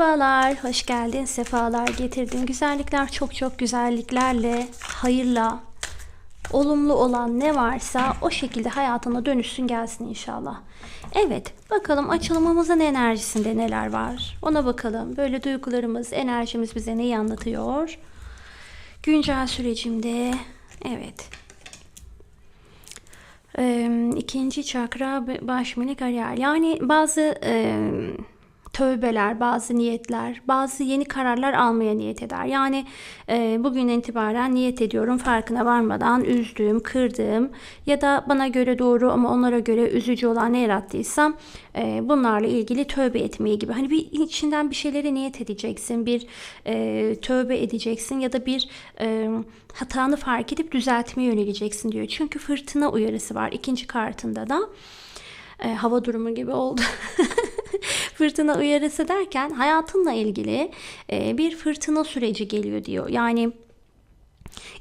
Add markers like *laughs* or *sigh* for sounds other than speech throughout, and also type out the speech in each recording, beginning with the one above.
Merhabalar, hoş geldin, sefalar getirdin. Güzellikler çok çok güzelliklerle, hayırla, olumlu olan ne varsa o şekilde hayatına dönüşsün gelsin inşallah. Evet, bakalım açılımımızın enerjisinde neler var? Ona bakalım. Böyle duygularımız, enerjimiz bize neyi anlatıyor? Güncel sürecimde, evet. Ee, ikinci çakra baş minik ariyer. Yani bazı e, tövbeler, bazı niyetler, bazı yeni kararlar almaya niyet eder. Yani e, bugün itibaren niyet ediyorum farkına varmadan üzdüğüm, kırdığım ya da bana göre doğru ama onlara göre üzücü olan ne yarattıysam e, bunlarla ilgili tövbe etmeyi gibi. Hani bir içinden bir şeylere niyet edeceksin, bir e, tövbe edeceksin ya da bir e, hatanı fark edip düzeltmeye yöneleceksin diyor. Çünkü fırtına uyarısı var ikinci kartında da. E, hava durumu gibi oldu. *laughs* fırtına uyarısı derken hayatınla ilgili e, bir fırtına süreci geliyor diyor. Yani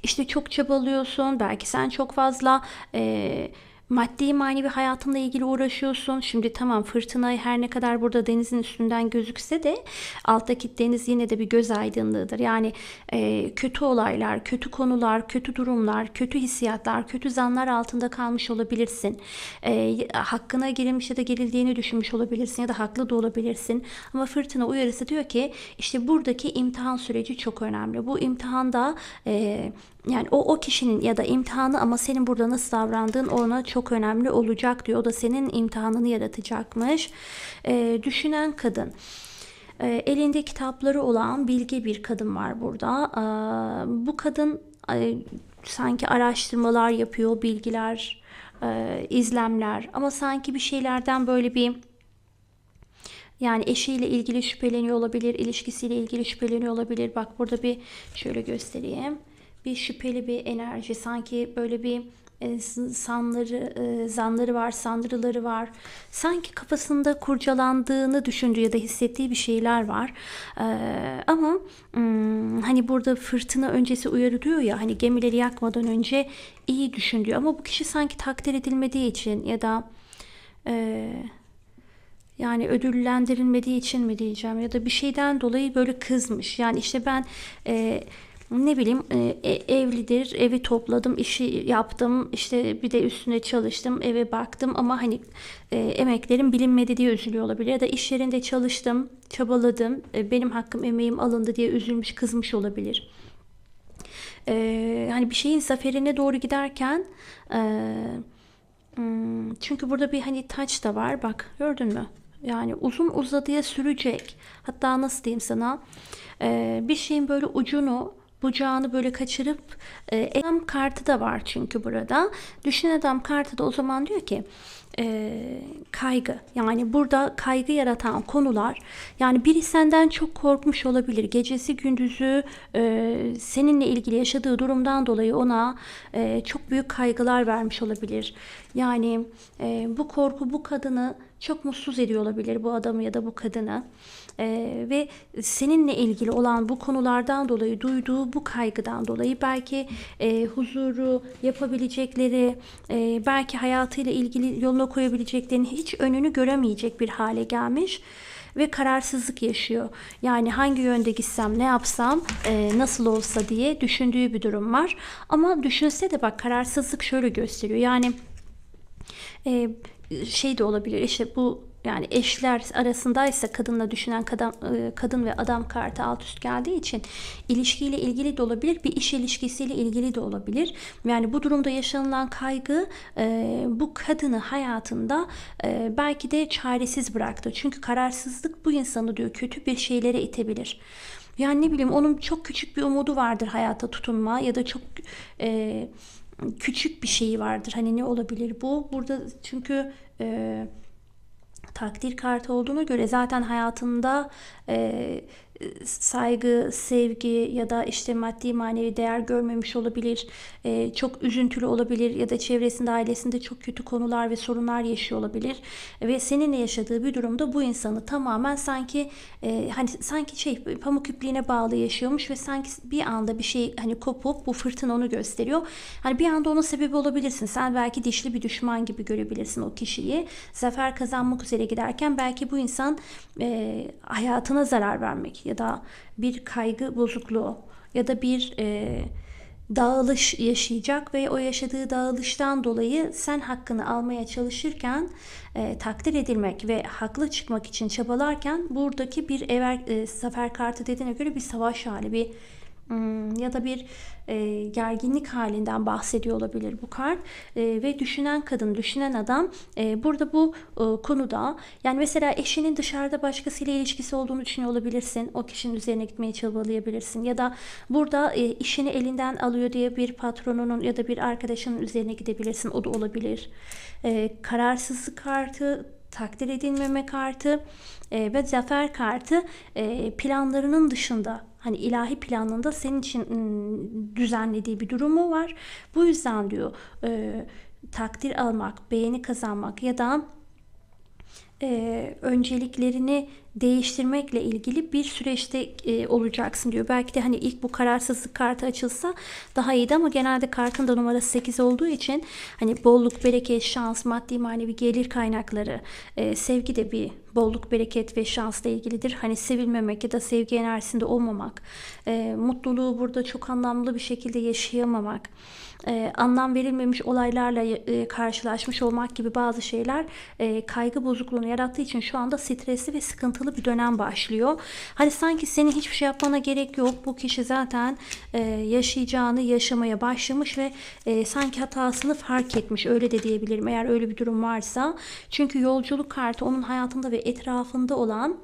işte çok çabalıyorsun, belki sen çok fazla e, maddi manevi hayatınla ilgili uğraşıyorsun. Şimdi tamam fırtına her ne kadar burada denizin üstünden gözükse de alttaki deniz yine de bir göz aydınlığıdır. Yani e, kötü olaylar, kötü konular, kötü durumlar, kötü hissiyatlar, kötü zanlar altında kalmış olabilirsin. E, hakkına girilmiş ya da girildiğini düşünmüş olabilirsin ya da haklı da olabilirsin. Ama fırtına uyarısı diyor ki işte buradaki imtihan süreci çok önemli. Bu imtihanda e, yani o o kişinin ya da imtihanı ama senin burada nasıl davrandığın ona çok önemli olacak diyor. O da senin imtihanını yaratacakmış. E, düşünen kadın. E, elinde kitapları olan bilge bir kadın var burada. E, bu kadın e, sanki araştırmalar yapıyor, bilgiler, e, izlemler ama sanki bir şeylerden böyle bir yani eşiyle ilgili şüpheleniyor olabilir, ilişkisiyle ilgili şüpheleniyor olabilir. Bak burada bir şöyle göstereyim bir şüpheli bir enerji sanki böyle bir e, sanları e, zanları var sandırıları var. Sanki kafasında kurcalandığını düşündüğü ya da hissettiği bir şeyler var. E, ama hani burada fırtına öncesi uyarı diyor ya hani gemileri yakmadan önce iyi düşündüğü. Ama bu kişi sanki takdir edilmediği için ya da yani ödüllendirilmediği için mi diyeceğim ya da bir şeyden dolayı böyle kızmış. Yani işte ben e, ne bileyim e, e, evlidir evi topladım işi yaptım işte bir de üstüne çalıştım eve baktım ama hani e, emeklerim bilinmedi diye üzülüyor olabilir ya da iş yerinde çalıştım çabaladım benim hakkım emeğim alındı diye üzülmüş kızmış olabilir. Hani bir şeyin zaferine doğru giderken hmm, çünkü burada bir hani taç da var bak gördün mü? Yani uzun uzadıya sürecek. Hatta nasıl diyeyim sana? Bir şeyin böyle ucunu bucağını böyle kaçırıp e, adam kartı da var çünkü burada. Düşün adam kartı da o zaman diyor ki e, kaygı. Yani burada kaygı yaratan konular yani biri senden çok korkmuş olabilir. Gecesi gündüzü e, seninle ilgili yaşadığı durumdan dolayı ona e, çok büyük kaygılar vermiş olabilir. Yani e, bu korku bu kadını çok mutsuz ediyor olabilir bu adamı ya da bu kadını ee, ve seninle ilgili olan bu konulardan dolayı duyduğu bu kaygıdan dolayı belki e, huzuru yapabilecekleri e, belki hayatıyla ilgili yoluna koyabileceklerini hiç önünü göremeyecek bir hale gelmiş ve kararsızlık yaşıyor. Yani hangi yönde gitsem, ne yapsam, e, nasıl olsa diye düşündüğü bir durum var. Ama düşünse de bak kararsızlık şöyle gösteriyor. Yani e, şey de olabilir. İşte bu yani eşler arasındaysa kadınla düşünen kadın, e, kadın ve adam kartı alt üst geldiği için ilişkiyle ilgili de olabilir bir iş ilişkisiyle ilgili de olabilir. Yani bu durumda yaşanılan kaygı e, bu kadını hayatında e, belki de çaresiz bıraktı. Çünkü kararsızlık bu insanı diyor kötü bir şeylere itebilir. Yani ne bileyim onun çok küçük bir umudu vardır hayata tutunma ya da çok e, küçük bir şeyi vardır. Hani ne olabilir bu? Burada çünkü e, takdir kartı olduğuna göre zaten hayatında e, saygı, sevgi ya da işte maddi manevi değer görmemiş olabilir. E, çok üzüntülü olabilir ya da çevresinde, ailesinde çok kötü konular ve sorunlar yaşıyor olabilir. Ve seninle yaşadığı bir durumda bu insanı tamamen sanki e, hani sanki şey pamuk ipliğine bağlı yaşıyormuş ve sanki bir anda bir şey hani kopup bu fırtına onu gösteriyor. Hani bir anda onun sebebi olabilirsin. Sen belki dişli bir düşman gibi görebilirsin o kişiyi. Zafer kazanmak üzere giderken belki bu insan e, hayatına zarar vermek ya da bir kaygı bozukluğu ya da bir e, dağılış yaşayacak ve o yaşadığı dağılıştan dolayı sen hakkını almaya çalışırken e, takdir edilmek ve haklı çıkmak için çabalarken buradaki bir ever e, zafer kartı dediğine göre bir savaş hali bir ya da bir e, gerginlik halinden bahsediyor olabilir bu kart E, ve düşünen kadın, düşünen adam e, burada bu e, konuda yani mesela eşinin dışarıda başkasıyla ilişkisi olduğunu düşünüyor olabilirsin. O kişinin üzerine gitmeye çabalayabilirsin ya da burada e, işini elinden alıyor diye bir patronunun ya da bir arkadaşının üzerine gidebilirsin. O da olabilir. E, kararsızlık kartı takdir edilmeme kartı e, ve zafer kartı e, planlarının dışında hani ilahi planında senin için düzenlediği bir durumu var. Bu yüzden diyor e, takdir almak, beğeni kazanmak ya da e, önceliklerini değiştirmekle ilgili bir süreçte e, olacaksın diyor. Belki de hani ilk bu kararsızlık kartı açılsa daha iyiydi ama genelde kartın da numarası 8 olduğu için hani bolluk, bereket, şans, maddi manevi gelir kaynakları, e, sevgi de bir bolluk, bereket ve şansla ilgilidir. Hani sevilmemek ya da sevgi enerjisinde olmamak, e, mutluluğu burada çok anlamlı bir şekilde yaşayamamak, e, anlam verilmemiş olaylarla e, karşılaşmış olmak gibi bazı şeyler e, kaygı bozukluğunu yarattığı için şu anda stresli ve sıkıntılı bir dönem başlıyor. Hani sanki senin hiçbir şey yapmana gerek yok. Bu kişi zaten e, yaşayacağını yaşamaya başlamış ve e, sanki hatasını fark etmiş. Öyle de diyebilirim eğer öyle bir durum varsa. Çünkü yolculuk kartı onun hayatında ve etrafında olan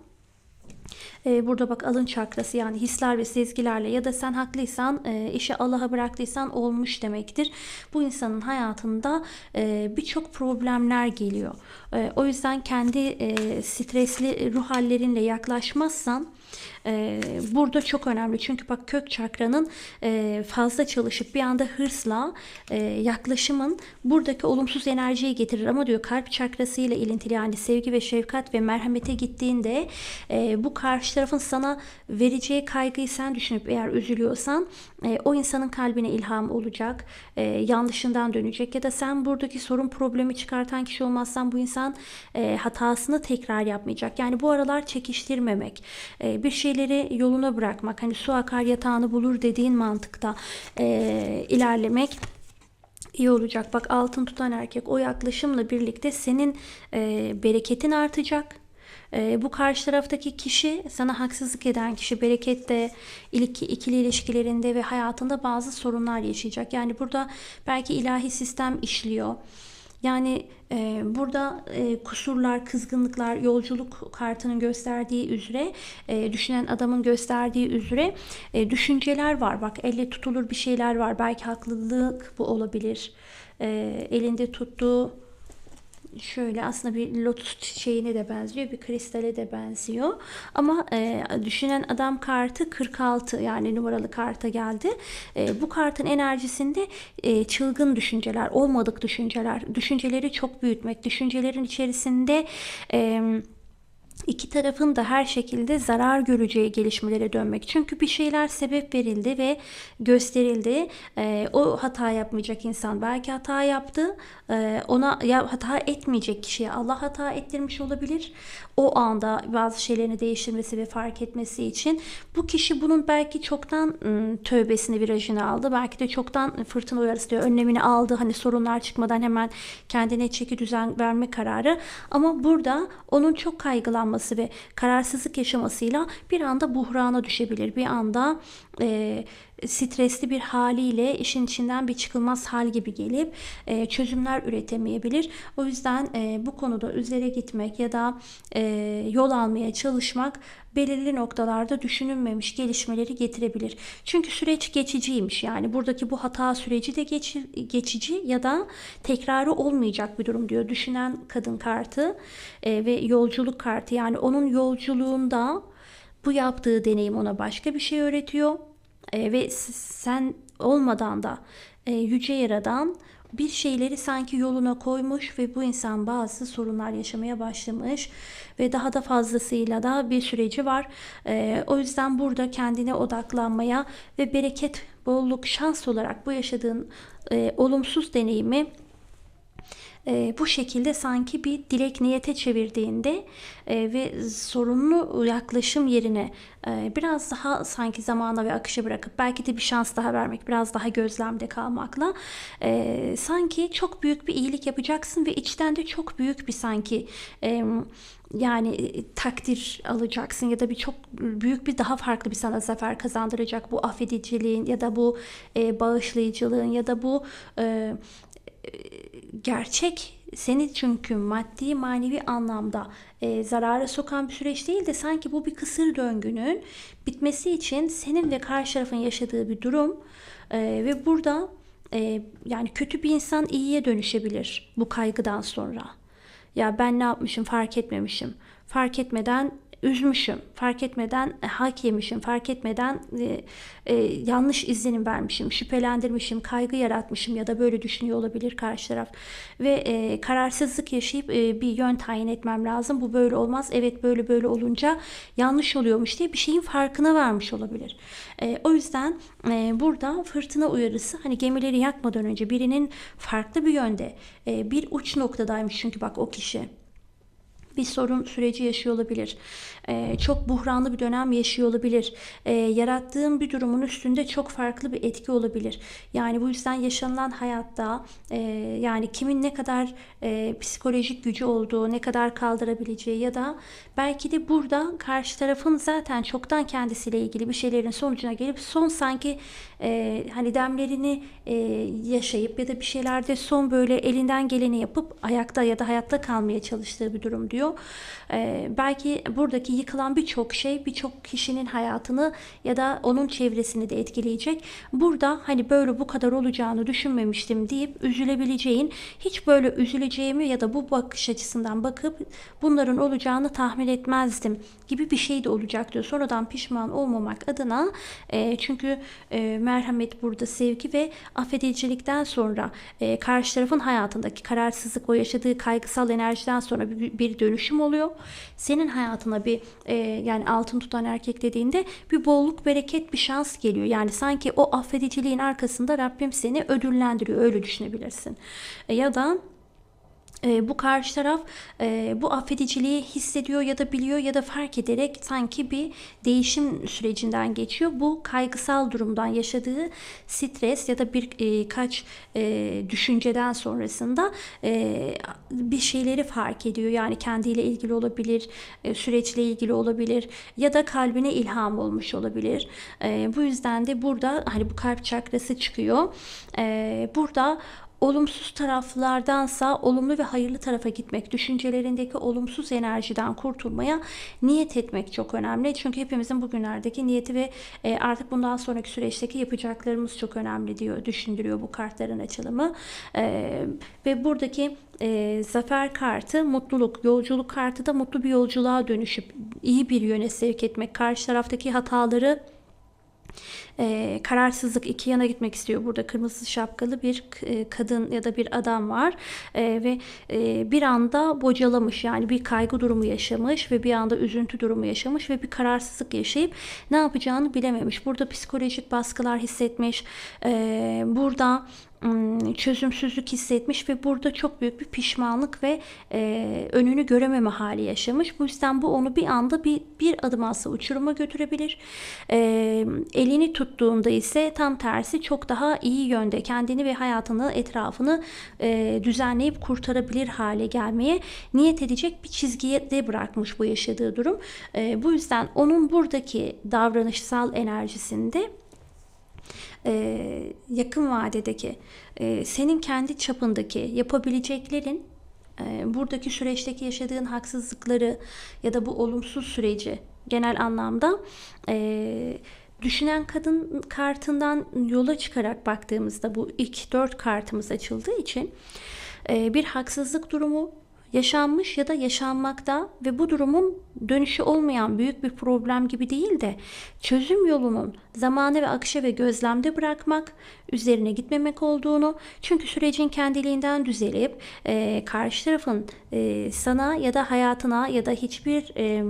e, burada bak alın çakrası yani hisler ve sezgilerle ya da sen haklıysan e, işi Allah'a bıraktıysan olmuş demektir. Bu insanın hayatında e, birçok problemler geliyor. E, o yüzden kendi e, stresli ruh hallerinle yaklaşmazsan burada çok önemli. Çünkü bak kök çakranın fazla çalışıp bir anda hırsla yaklaşımın buradaki olumsuz enerjiyi getirir. Ama diyor kalp çakrası ile ilintili yani sevgi ve şefkat ve merhamete gittiğinde bu karşı tarafın sana vereceği kaygıyı sen düşünüp eğer üzülüyorsan e, o insanın kalbine ilham olacak. E, yanlışından dönecek ya da sen buradaki sorun problemi çıkartan kişi olmazsan bu insan e, hatasını tekrar yapmayacak. Yani bu aralar çekiştirmemek, e, bir şeyleri yoluna bırakmak, hani su akar yatağını bulur dediğin mantıkta e, ilerlemek iyi olacak. Bak altın tutan erkek o yaklaşımla birlikte senin e, bereketin artacak. E, bu karşı taraftaki kişi sana haksızlık eden kişi berekette, ilki, ikili ilişkilerinde ve hayatında bazı sorunlar yaşayacak. Yani burada belki ilahi sistem işliyor. Yani e, burada e, kusurlar, kızgınlıklar, yolculuk kartının gösterdiği üzere, e, düşünen adamın gösterdiği üzere e, düşünceler var. Bak elle tutulur bir şeyler var. Belki haklılık bu olabilir. E, elinde tuttuğu şöyle aslında bir lotus çiçeğine de benziyor. Bir kristale de benziyor. Ama e, düşünen adam kartı 46 yani numaralı karta geldi. E, bu kartın enerjisinde e, çılgın düşünceler, olmadık düşünceler, düşünceleri çok büyütmek, düşüncelerin içerisinde... E, iki tarafın da her şekilde zarar göreceği gelişmelere dönmek. Çünkü bir şeyler sebep verildi ve gösterildi. E, o hata yapmayacak insan belki hata yaptı. E, ona ya hata etmeyecek kişiye Allah hata ettirmiş olabilir. O anda bazı şeylerini değiştirmesi ve fark etmesi için bu kişi bunun belki çoktan ım, tövbesini virajını aldı. Belki de çoktan fırtına uyarısı diyor. Önlemini aldı. Hani sorunlar çıkmadan hemen kendine çeki düzen verme kararı. Ama burada onun çok kaygılanması ve kararsızlık yaşamasıyla bir anda buhrana düşebilir. Bir anda e, stresli bir haliyle işin içinden bir çıkılmaz hal gibi gelip e, çözümler üretemeyebilir. O yüzden e, bu konuda üzere gitmek ya da e, yol almaya çalışmak belirli noktalarda düşünülmemiş gelişmeleri getirebilir. Çünkü süreç geçiciymiş. Yani buradaki bu hata süreci de geç, geçici ya da tekrarı olmayacak bir durum diyor. Düşünen kadın kartı e, ve yolculuk kartı yani onun yolculuğunda Bu yaptığı deneyim ona başka bir şey öğretiyor. E, ve sen olmadan da e, yüce yaradan bir şeyleri sanki yoluna koymuş ve bu insan bazı sorunlar yaşamaya başlamış ve daha da fazlasıyla da bir süreci var. E, o yüzden burada kendine odaklanmaya ve bereket, bolluk, şans olarak bu yaşadığın e, olumsuz deneyimi e, bu şekilde sanki bir dilek niyete çevirdiğinde e, ve sorunlu yaklaşım yerine e, biraz daha sanki zamana ve akışa bırakıp belki de bir şans daha vermek, biraz daha gözlemde kalmakla e, sanki çok büyük bir iyilik yapacaksın ve içten de çok büyük bir sanki e, yani e, takdir alacaksın ya da bir çok büyük bir daha farklı bir sana zafer kazandıracak bu affediciliğin ya da bu e, bağışlayıcılığın ya da bu e, gerçek seni çünkü maddi manevi anlamda e, zarara sokan bir süreç değil de sanki bu bir kısır döngünün bitmesi için senin ve karşı tarafın yaşadığı bir durum E, ve burada e, yani kötü bir insan iyiye dönüşebilir bu kaygıdan sonra. Ya ben ne yapmışım fark etmemişim. Fark etmeden üzmüşüm. Fark etmeden e, hak yemişim. Fark etmeden e, e, yanlış izlenim vermişim. Şüphelendirmişim. Kaygı yaratmışım ya da böyle düşünüyor olabilir karşı taraf. Ve e, kararsızlık yaşayıp e, bir yön tayin etmem lazım. Bu böyle olmaz. Evet böyle böyle olunca yanlış oluyormuş diye bir şeyin farkına varmış olabilir. E, o yüzden e, burada fırtına uyarısı hani gemileri yakmadan önce birinin farklı bir yönde e, bir uç noktadaymış çünkü bak o kişi bir sorun süreci yaşıyor olabilir. Ee, çok buhranlı bir dönem yaşıyor olabilir. Ee, yarattığın bir durumun üstünde çok farklı bir etki olabilir. Yani bu yüzden yaşanılan hayatta e, yani kimin ne kadar e, psikolojik gücü olduğu, ne kadar kaldırabileceği ya da belki de burada karşı tarafın zaten çoktan kendisiyle ilgili bir şeylerin sonucuna gelip son sanki e, hani demlerini e, yaşayıp ya da bir şeylerde son böyle elinden geleni yapıp ayakta ya da hayatta kalmaya çalıştığı bir durum diyor. E, belki buradaki yıkılan birçok şey birçok kişinin hayatını ya da onun çevresini de etkileyecek. Burada hani böyle bu kadar olacağını düşünmemiştim deyip üzülebileceğin, hiç böyle üzüleceğimi ya da bu bakış açısından bakıp bunların olacağını tahmin etmezdim gibi bir şey de olacak diyor. Sonradan pişman olmamak adına e, çünkü e, merhamet burada sevgi ve affedicilikten sonra e, karşı tarafın hayatındaki kararsızlık o yaşadığı kaygısal enerjiden sonra bir, bir dönüşüm oluyor. Senin hayatına bir e, yani altın tutan erkek dediğinde bir bolluk bereket bir şans geliyor. Yani sanki o affediciliğin arkasında Rabbim seni ödüllendiriyor öyle düşünebilirsin. E, ya da e, bu karşı taraf e, bu affediciliği hissediyor ya da biliyor ya da fark ederek sanki bir değişim sürecinden geçiyor. Bu kaygısal durumdan yaşadığı stres ya da birkaç e, düşünceden sonrasında e, bir şeyleri fark ediyor. Yani kendiyle ilgili olabilir, e, süreçle ilgili olabilir ya da kalbine ilham olmuş olabilir. E, bu yüzden de burada hani bu kalp çakrası çıkıyor. E, burada olumsuz taraflardansa olumlu ve hayırlı tarafa gitmek, düşüncelerindeki olumsuz enerjiden kurtulmaya niyet etmek çok önemli. Çünkü hepimizin bugünlerdeki niyeti ve e, artık bundan sonraki süreçteki yapacaklarımız çok önemli diyor, düşündürüyor bu kartların açılımı. E, ve buradaki e, zafer kartı mutluluk, yolculuk kartı da mutlu bir yolculuğa dönüşüp iyi bir yöne sevk etmek, karşı taraftaki hataları e, kararsızlık iki yana gitmek istiyor. Burada kırmızı şapkalı bir e, kadın ya da bir adam var e, ve e, bir anda bocalamış yani bir kaygı durumu yaşamış ve bir anda üzüntü durumu yaşamış ve bir kararsızlık yaşayıp ne yapacağını bilememiş. Burada psikolojik baskılar hissetmiş. E, burada çözümsüzlük hissetmiş ve burada çok büyük bir pişmanlık ve e, önünü görememe hali yaşamış. Bu yüzden bu onu bir anda bir, bir adım alsa uçuruma götürebilir. E, elini tuttuğunda ise tam tersi çok daha iyi yönde kendini ve hayatını, etrafını e, düzenleyip kurtarabilir hale gelmeye niyet edecek bir çizgiye de bırakmış bu yaşadığı durum. E, bu yüzden onun buradaki davranışsal enerjisinde e, yakın vadedeki e, senin kendi çapındaki yapabileceklerin e, buradaki süreçteki yaşadığın haksızlıkları ya da bu olumsuz süreci genel anlamda e, düşünen kadın kartından yola çıkarak baktığımızda bu ilk dört kartımız açıldığı için e, bir haksızlık durumu yaşanmış ya da yaşanmakta ve bu durumun dönüşü olmayan büyük bir problem gibi değil de çözüm yolunun zamanı ve akışa ve gözlemde bırakmak, üzerine gitmemek olduğunu çünkü sürecin kendiliğinden düzelip e, karşı tarafın e, sana ya da hayatına ya da hiçbir e,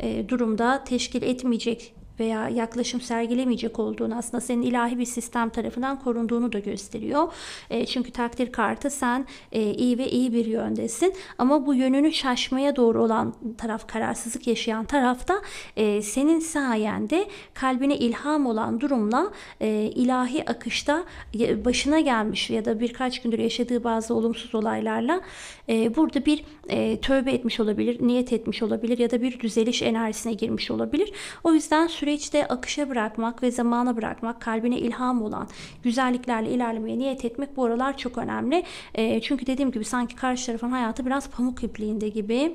e, durumda teşkil etmeyecek veya yaklaşım sergilemeyecek olduğunu aslında senin ilahi bir sistem tarafından korunduğunu da gösteriyor. E, çünkü takdir kartı sen e, iyi ve iyi bir yöndesin ama bu yönünü şaşmaya doğru olan taraf kararsızlık yaşayan tarafta e, senin sayende kalbine ilham olan durumla e, ilahi akışta e, başına gelmiş ya da birkaç gündür yaşadığı bazı olumsuz olaylarla e, burada bir e, tövbe etmiş olabilir, niyet etmiş olabilir ya da bir düzeliş enerjisine girmiş olabilir. O yüzden süreçte akışa bırakmak ve zamana bırakmak, kalbine ilham olan güzelliklerle ilerlemeye niyet etmek bu aralar çok önemli. E, çünkü dediğim gibi sanki karşı tarafın hayatı biraz pamuk ipliğinde gibi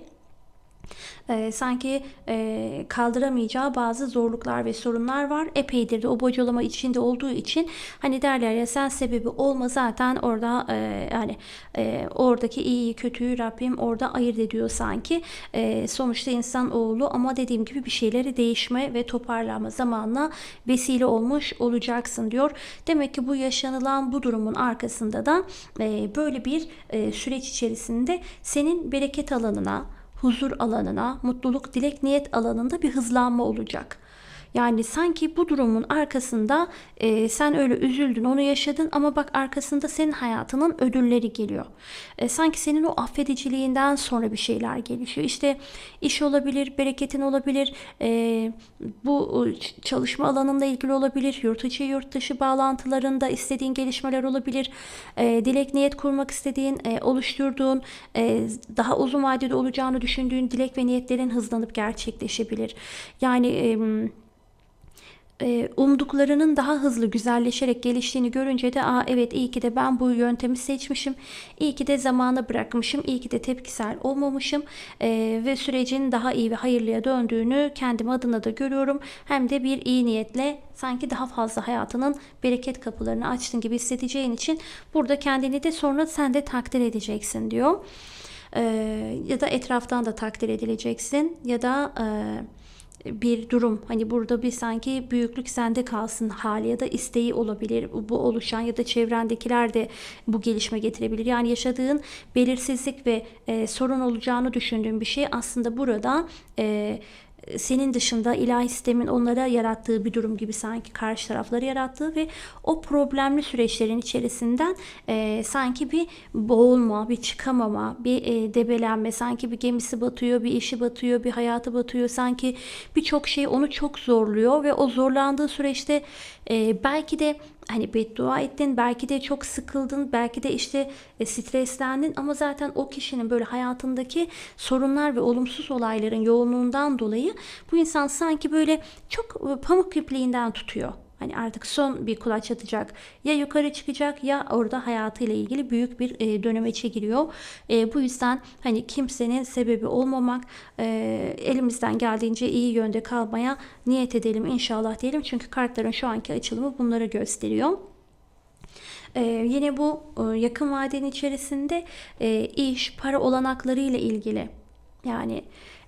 e, sanki e, kaldıramayacağı bazı zorluklar ve sorunlar var. Epeydir de o bocalama içinde olduğu için hani derler ya sen sebebi olma zaten orada e, yani e, oradaki iyiyi kötüyü Rabbim orada ayırt ediyor sanki. E, sonuçta insan oğlu ama dediğim gibi bir şeyleri değişme ve toparlama zamanla vesile olmuş olacaksın diyor. Demek ki bu yaşanılan bu durumun arkasında da e, böyle bir e, süreç içerisinde senin bereket alanına, huzur alanına, mutluluk, dilek, niyet alanında bir hızlanma olacak. Yani sanki bu durumun arkasında e, sen öyle üzüldün, onu yaşadın ama bak arkasında senin hayatının ödülleri geliyor. E, sanki senin o affediciliğinden sonra bir şeyler gelişiyor. İşte iş olabilir, bereketin olabilir, e, bu çalışma alanında ilgili olabilir, yurt içi yurt dışı bağlantılarında istediğin gelişmeler olabilir. E, dilek niyet kurmak istediğin, e, oluşturduğun, e, daha uzun vadede olacağını düşündüğün dilek ve niyetlerin hızlanıp gerçekleşebilir. Yani e, e, umduklarının daha hızlı güzelleşerek geliştiğini görünce de Aa, evet iyi ki de ben bu yöntemi seçmişim. İyi ki de zamana bırakmışım. iyi ki de tepkisel olmamışım. E, ve sürecin daha iyi ve hayırlıya döndüğünü kendim adına da görüyorum. Hem de bir iyi niyetle sanki daha fazla hayatının bereket kapılarını açtın gibi hissedeceğin için burada kendini de sonra sen de takdir edeceksin diyor. E, ya da etraftan da takdir edileceksin ya da e, bir durum. Hani burada bir sanki büyüklük sende kalsın hali ya da isteği olabilir. Bu oluşan ya da çevrendekiler de bu gelişme getirebilir. Yani yaşadığın belirsizlik ve e, sorun olacağını düşündüğün bir şey aslında burada e, senin dışında ilahi sistemin onlara yarattığı bir durum gibi sanki karşı tarafları yarattığı ve o problemli süreçlerin içerisinden e, sanki bir boğulma, bir çıkamama, bir e, debelenme, sanki bir gemisi batıyor, bir işi batıyor, bir hayatı batıyor. Sanki birçok şey onu çok zorluyor ve o zorlandığı süreçte e, belki de hani beddua ettin, belki de çok sıkıldın, belki de işte e, streslendin ama zaten o kişinin böyle hayatındaki sorunlar ve olumsuz olayların yoğunluğundan dolayı bu insan sanki böyle çok e, pamuk ipliğinden tutuyor. Hani artık son bir kulaç atacak. Ya yukarı çıkacak ya orada hayatıyla ilgili büyük bir e, dönemeçe giriyor. E, bu yüzden hani kimsenin sebebi olmamak e, elimizden geldiğince iyi yönde kalmaya niyet edelim inşallah diyelim. Çünkü kartların şu anki açılımı bunları gösteriyor. Ee, yine bu e, yakın vadenin içerisinde e, iş, para olanakları ile ilgili yani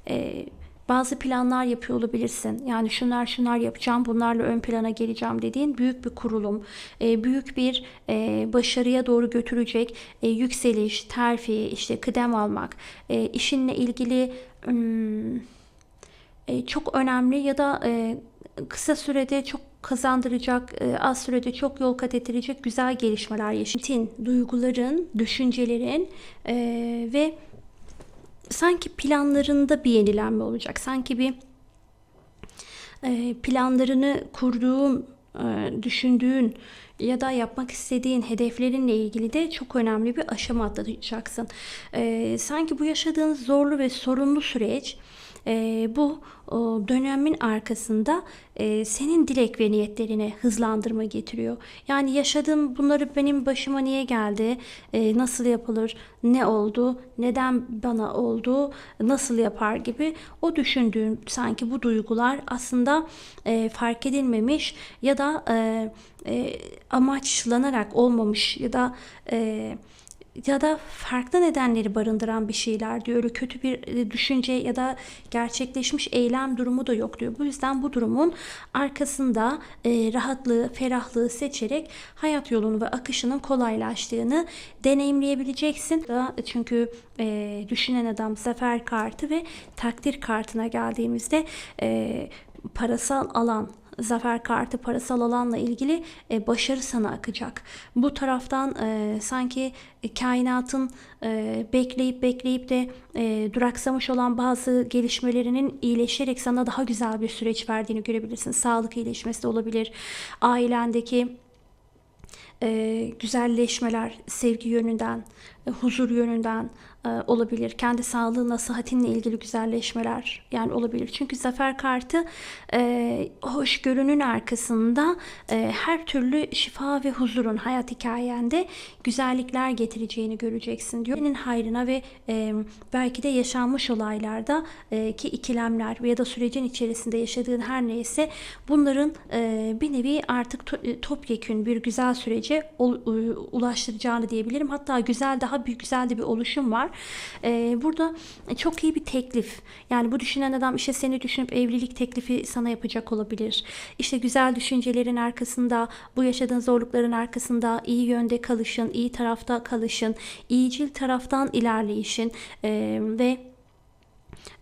e, bazı planlar yapıyor olabilirsin. Yani şunlar şunlar yapacağım, bunlarla ön plana geleceğim dediğin büyük bir kurulum, e, büyük bir e, başarıya doğru götürecek e, yükseliş, terfi, işte kıdem almak, işinle ilgili hmm, çok önemli ya da kısa sürede çok kazandıracak, az sürede çok yol kat ettirecek güzel gelişmeler yaşayın. Duyguların, düşüncelerin ve sanki planlarında bir yenilenme olacak. Sanki bir e, planlarını kurduğun, e, düşündüğün ya da yapmak istediğin hedeflerinle ilgili de çok önemli bir aşama atlatacaksın. E, sanki bu yaşadığın zorlu ve sorunlu süreç e, bu o, dönemin arkasında e, senin dilek ve niyetlerine hızlandırma getiriyor. Yani yaşadığım bunları benim başıma niye geldi, e, nasıl yapılır, ne oldu, neden bana oldu, nasıl yapar gibi? O düşündüğün sanki bu duygular aslında e, fark edilmemiş ya da e, e, amaçlanarak olmamış ya da e, ya da farklı nedenleri barındıran bir şeyler diyor. Öyle kötü bir e, düşünce ya da gerçekleşmiş eylem durumu da yok diyor. Bu yüzden bu durumun arkasında e, rahatlığı, ferahlığı seçerek hayat yolunu ve akışının kolaylaştığını deneyimleyebileceksin. Da çünkü e, düşünen adam zafer kartı ve takdir kartına geldiğimizde e, parasal alan zafer kartı parasal alanla ilgili e, başarı sana akacak. Bu taraftan e, sanki kainatın e, bekleyip bekleyip de e, duraksamış olan bazı gelişmelerinin iyileşerek sana daha güzel bir süreç verdiğini görebilirsin. Sağlık iyileşmesi de olabilir. Ailendeki e, güzelleşmeler sevgi yönünden, e, huzur yönünden e, olabilir. Kendi sağlığına, sıhhatinle ilgili güzelleşmeler yani olabilir. Çünkü zafer kartı e, hoşgörünün arkasında e, her türlü şifa ve huzurun hayat hikayende güzellikler getireceğini göreceksin diyor. Senin hayrına ve e, belki de yaşanmış olaylarda e, ki ikilemler ya da sürecin içerisinde yaşadığın her neyse bunların e, bir nevi artık to- topyekün bir güzel sürece u- ulaştıracağını diyebilirim. Hatta güzel daha bir güzel de bir oluşum var. E, burada çok iyi bir teklif. Yani bu düşünen adam işte seni düşünüp evlilik teklifi sana yapacak olabilir. İşte güzel düşüncelerin arkasında, bu yaşadığın zorlukların arkasında iyi yönde kalışın, iyi tarafta kalışın, iyicil taraftan ilerleyişin e, ve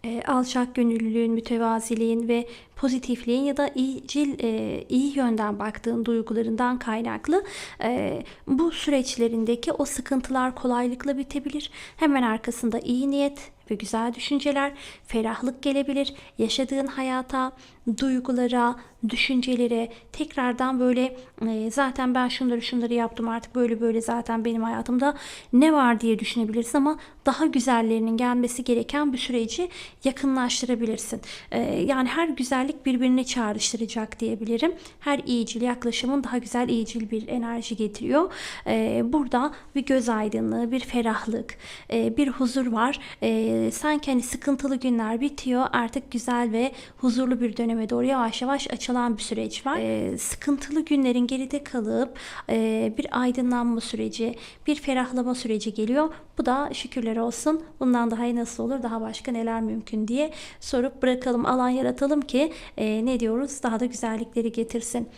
e, alçak gönüllülüğün, mütevaziliğin ve pozitifliğin ya da iyicil, e, iyi yönden baktığın duygularından kaynaklı e, bu süreçlerindeki o sıkıntılar kolaylıkla bitebilir. Hemen arkasında iyi niyet ve güzel düşünceler, ferahlık gelebilir. Yaşadığın hayata, duygulara, düşüncelere tekrardan böyle e, zaten ben şunları şunları yaptım artık böyle böyle zaten benim hayatımda ne var diye düşünebilirsin ama daha güzellerinin gelmesi gereken bir süreci yakınlaştırabilirsin. E, yani her güzellik birbirini çağrıştıracak diyebilirim. Her iyicil yaklaşımın daha güzel iyicil bir enerji getiriyor. E, burada bir göz aydınlığı, bir ferahlık, e, bir huzur var. E, sanki hani sıkıntılı günler bitiyor. Artık güzel ve huzurlu bir döneme doğru yavaş yavaş açılan bir süreç var. E, sıkıntılı günlerin geride kalıp e, bir aydınlanma süreci, bir ferahlama süreci geliyor. Bu da şükürler olsun. Bundan daha iyi nasıl olur, daha başka neler mümkün diye sorup bırakalım, alan yaratalım ki e, ne diyoruz daha da güzellikleri getirsin.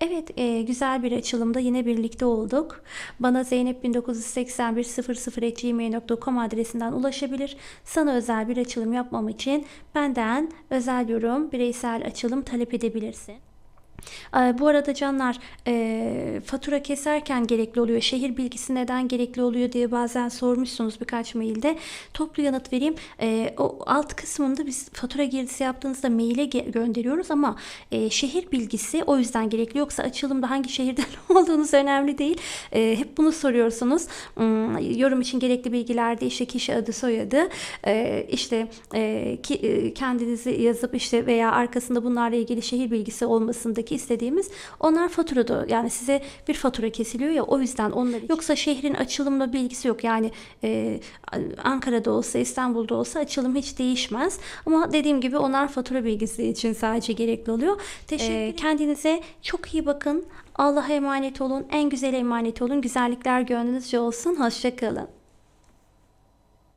Evet, e, güzel bir açılımda yine birlikte olduk. Bana zeynep198100@gmail.com adresinden ulaşabilir. Sana özel bir açılım yapmam için benden özel yorum, bireysel açılım talep edebilirsin. Ee, Bu arada canlar e, fatura keserken gerekli oluyor. Şehir bilgisi neden gerekli oluyor diye bazen sormuşsunuz birkaç mailde. Toplu yanıt vereyim. E, o alt kısmında biz fatura girdisi yaptığınızda maile gönderiyoruz ama e, şehir bilgisi o yüzden gerekli. Yoksa açılımda hangi şehirden *laughs* olduğunuz önemli değil. E, hep bunu soruyorsunuz. Hmm, yorum için gerekli bilgilerde işte kişi adı soyadı e, işte e, kendinizi yazıp işte veya arkasında bunlarla ilgili şehir bilgisi olmasındaki istediğimiz onlar faturada yani size bir fatura kesiliyor ya o yüzden onlar yoksa şehrin açılımla bir ilgisi yok yani e, Ankara'da olsa İstanbul'da olsa açılım hiç değişmez ama dediğim gibi onlar fatura bilgisi için sadece gerekli oluyor. Teşekkür Kendinize çok iyi bakın. Allah'a emanet olun. En güzel emanet olun. Güzellikler gönlünüzce olsun. Hoşçakalın.